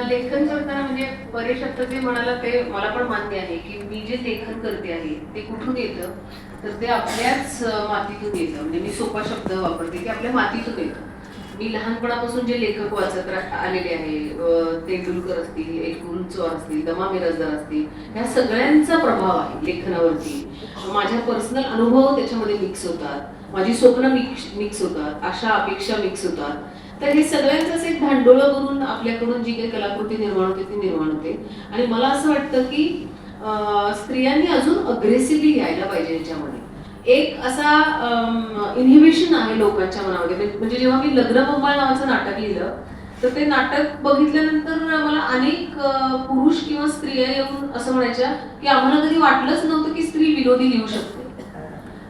लेखन करताना म्हणजे बरेच शब्द जे म्हणाला ते मला पण मान्य आहे की मी जे लेखन करते आहे ते कुठून येतं? तर ते आपल्याच मातीतून येतं. म्हणजे मी सोपा शब्द वापरते की आपल्या मातीतून येतं. मी लहानपणापासून जे लेखक वाचत आलेले आहे तेंडुलकर असतील एच असतील दमा मिरजदार असतील ह्या सगळ्यांचा प्रभाव आहे लेखनावरती. माझ्या पर्सनल अनुभव त्याच्यामध्ये मिक्स होतात. माझी स्वप्न मिक्स मिक्स होतात. आशा अपेक्षा मिक्स होतात. तर हे सगळ्यांचंच एक भांडोळं करून आपल्याकडून जी काही कलाकृती निर्माण होते ती निर्माण होते. आणि मला असं वाटतं की स्त्रियांनी अजून अग्रेसिव्हली यायला पाहिजे याच्यामध्ये. एक असा इनहिबिशन आहे लोकांच्या मनामध्ये. म्हणजे, म्हणजे- जेव्हा मी लग्न बंबाळ नावाचं नाटक लिहिलं तर ते नाटक बघितल्यानंतर मला अनेक पुरुष किंवा स्त्रिया येऊन असं म्हणायच्या की आम्हाला कधी वाटलंच नव्हतं की स्त्री विनोदी लिहू शकते.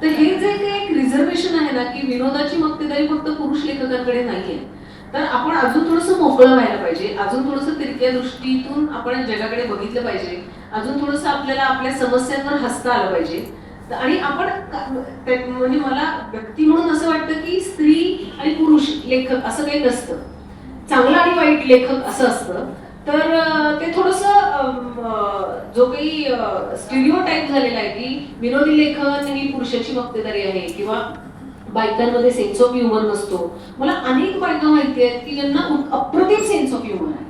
तर हे जे काही एक रिझर्वेशन आहे ना की विनोदाची मक्तेदारी फक्त पुरुष लेखकांकडे नाहीये. तर आपण अजून थोडंसं मोकळं व्हायला पाहिजे. अजून थोडंसं तिरक्या दृष्टीतून आपण जगाकडे बघितलं पाहिजे. अजून थोडंसं आपल्याला आपल्या समस्यांवर हसता आलं पाहिजे. आणि आपण म्हणजे मला व्यक्ती म्हणून असं वाटतं की स्त्री आणि पुरुष लेखक असं काही नसतं. चांगलं आणि वाईट लेखक असं असतं. तर ते थोडस जो काही स्टिरिओ टाईप झालेला आहे की विनोदी लेखन ही पुरुषाची मक्तेदारी आहे किंवा बायकांमध्ये सेन्स ऑफ ह्युमर नसतो. मला अनेक बायका माहिती आहेत की ज्यांना अप्रतिम सेन्स ऑफ ह्युमर आहे.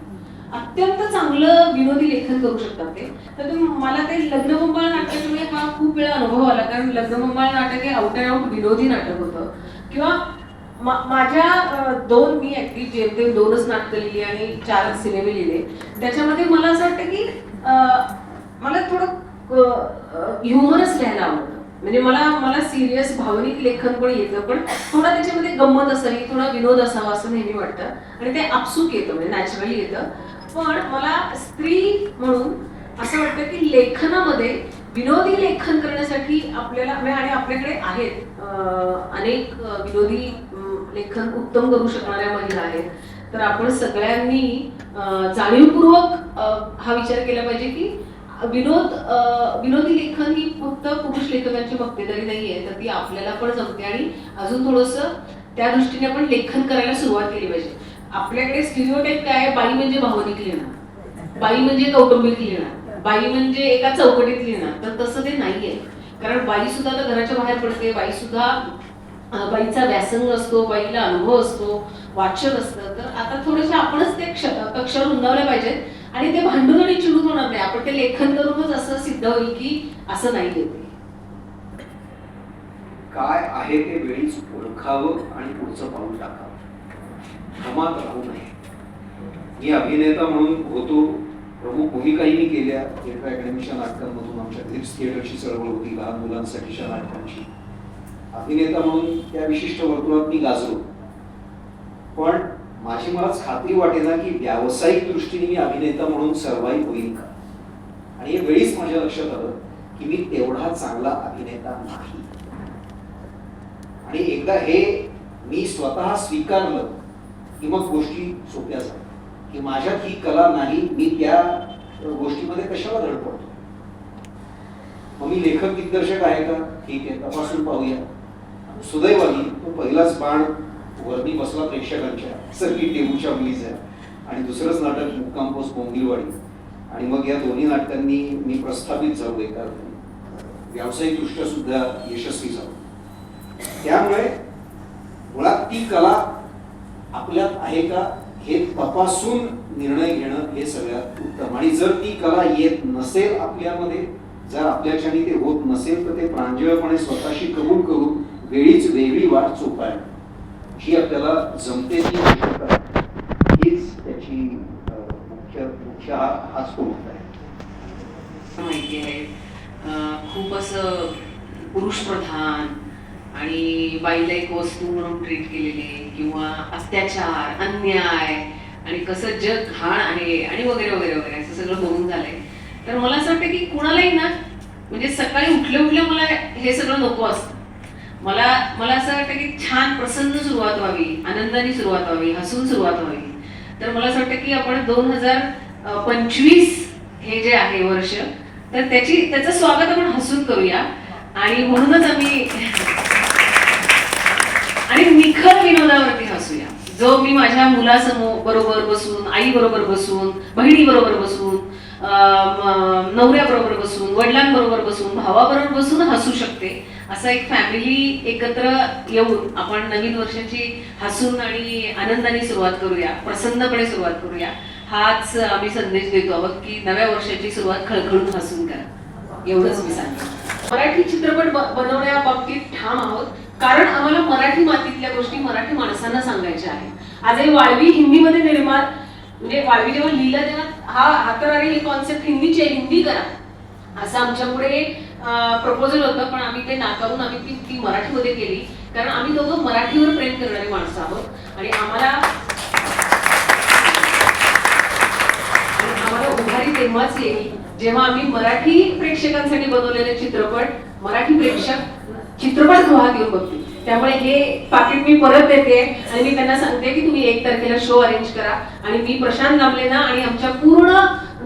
अत्यंत चांगलं विनोदी लेखन करू शकतात ते. तर तुम्ही मला ते लग्नबंबाळ नाटकामुळे हा खूप वेळा अनुभव आला. कारण लग्नबंबाळ नाटक हे आउट अँड आउट विनोदी नाटक होतं. किंवा माझ्या दोन मी ऍक्च्युली जेमतेम दोनच नाटकं लिहिली आणि चार सिनेमे लिहिले. त्याच्यामध्ये मला असं वाटतं की मला थोडं ह्युमरच लिहायला आवडतं. म्हणजे मला मला सिरियस भावनिक लेखन पण येतं पण थोडा त्याच्यामध्ये गंमत असावी थोडा विनोद असावा असं नेहमी वाटतं. आणि ते आपसूक येतं म्हणजे नॅचरली येतं. पण मला स्त्री म्हणून असं वाटतं की लेखनामध्ये विनोदी लेखन करण्यासाठी आपल्याला म्हणजे आणि आपल्याकडे आहेत अनेक विनोदी लेखन उत्तम करू शकणाऱ्या महिला आहेत. तर आपण सगळ्यांनी जाणीवपूर्वक हा विचार केला पाहिजे की विनोद विनोदी लेखन ही फक्त पुरुष लेखकांची मक्तेदारी नाहीये तर ती आपल्याला पण जमते आणि अजून थोडस त्या दृष्टीने आपण लेखन करायला सुरुवात केली पाहिजे. आपल्याकडे स्टिरिओटाईप काय बाई म्हणजे भावनिक लिहिणं. बाई म्हणजे कौटुंबिक लिहिणं. बाई म्हणजे एका चौकटीत लिहिणं. तर तसं ते नाहीये. कारण बाई सुद्धा तर घराच्या बाहेर पडते. बाई सुद्धा बाईचा व्यासंग असतो बाईला अनुभव असतो वाचन असतं. तर आता थोडेसे आपणच ते क्ष कक्षा रुंदावल्या पाहिजेत. आणि ते भांडून आणि चिडून होणार नाही. आपण ते लेखन करूनच असं सिद्ध होईल की असं नाही येते काय आहे ते वेळीच ओळखावं आणि पुढचं पाऊल टाकावं. धमात राहू नये. मी अभिनेता म्हणून होतो. प्रमुख भूमिकाही मी केल्या. थिएटर अकॅडमीच्या नाटकांमधून आमच्या ग्रिप्स थिएटरची चळवळ होती लहान मुलांसाठीच्या नाटकांची. अभिनेता म्हणून त्या विशिष्ट वर्तुळात मी गाजलो. पण माझी मलाच खात्री वाटेना की व्यावसायिक दृष्टीने मी अभिनेता म्हणून सर्वाईव्ह होईल का? आणि हे वेळीच माझ्या लक्षात आलं की मी तेवढा चांगला अभिनेता नाही. आणि एकदा हे मी स्वतः स्वीकारलं की मग गोष्टी सोप्या झाल्या. की माझ्यात ही कला नाही मी त्या गोष्टीमध्ये कशाला धडपडतो मग मी लेखक दिग्दर्शक आहे का? ठीक आहे तपासून पाहूया. सुदैवानी तो पहिलाच बाण वर्णी बसला प्रेक्षकांच्या. सगळी टेबूच्या आहे आणि दुसरंच नाटक मुक्काम पोस्ट बोंगिलवाडी आणि मग या दोन्ही नाटकांनी मी प्रस्थापित झालो एका व्यावसायिकदृष्ट्या सुद्धा यशस्वी झालो त्यामुळे मुळात ती कला आपल्यात आहे का हे तपासून निर्णय घेणं हे सगळ्यात उत्तम. आणि जर ती कला येत नसेल आपल्यामध्ये जर आपल्याच्याने ते होत नसेल तर ते प्रांजळपणे स्वतःशी कबूल करून वेळीच वेगळी वाट चोपायला जी आपल्याला जमते ती हीच त्याची मुख्य मुख्य हा- हाच तो आहे माहिती आहे. अं, खूप असं पुरुष प्रधान आणि बाईला एक वस्तू म्हणून ट्रीट केलेली किंवा अत्याचार अन्याय आणि कसं जग घाण आहे आणि वगैरे वगैरे वगैरे असं सगळं बघून झालंय. तर मला असं वाटतं की कुणालाही ना म्हणजे सकाळी उठल्या उठल्या मला हे सगळं नको असतं. मला मला असं वाटतं की छान प्रसन्न सुरुवात व्हावी आनंदाने सुरुवात व्हावी हसून सुरुवात व्हावी. तर मला असं वाटतं की आपण दोन हजार पंचवीस हे जे आहे वर्ष तर त्याची त्याचं स्वागत आपण हसून करूया. आणि म्हणूनच आम्ही आणि निखळ विनोदावरती हसूया. जो मी माझ्या मुलासमोर बरोबर बसून आई बरोबर बसून बहिणी बरोबर बसून नवऱ्या बरोबर बसून वडिलांबरोबर बसून भावाबरोबर बसून हसू शकते. असा एक फॅमिली एकत्र येऊन आपण नवीन वर्षाची हसून आणि आनंदाने सुरुवात करूया प्रसन्नपणे सुरुवात करूया. हाच आम्ही संदेश देतो आहोत की नव्या वर्षाची सुरुवात खळखळून हसून करा. एवढंच मी सांगते मराठी चित्रपट बनवण्या बाबतीत ठाम आहोत कारण आम्हाला मराठी मातीतल्या गोष्टी मराठी माणसांना सांगायच्या आहेत. आज वाळवी हिंदीमध्ये निर्माण म्हणजे वाळवी जेव्हा लिहिलं तेव्हा हा हातरारी ही कॉन्सेप्ट हिंदीचे हिंदी करा. असं आमच्यापुढे प्रपोजल होतं पण आम्ही ते नाकारून आम्ही ती ती मराठीमध्ये केली. कारण आम्ही दोघं मराठीवर प्रेम करणारी माणसं आहोत. आणि आम्हाला आम्हाला उभारी तेव्हाच येईल जेव्हा आम्ही मराठी प्रेक्षकांसाठी बनवलेले चित्रपट मराठी प्रेक्षक चित्रपट गृहात येऊन बघतील. त्यामुळे हे पाकिट मी परत देते आणि मी त्यांना सांगते की तुम्ही एक तारखेला शो अरेंज करा. आणि मी प्रशांत लांबलेना आणि आमच्या पूर्ण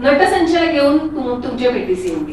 नटसंचालक घेऊन तुम- तुमच्या भेटीस येऊन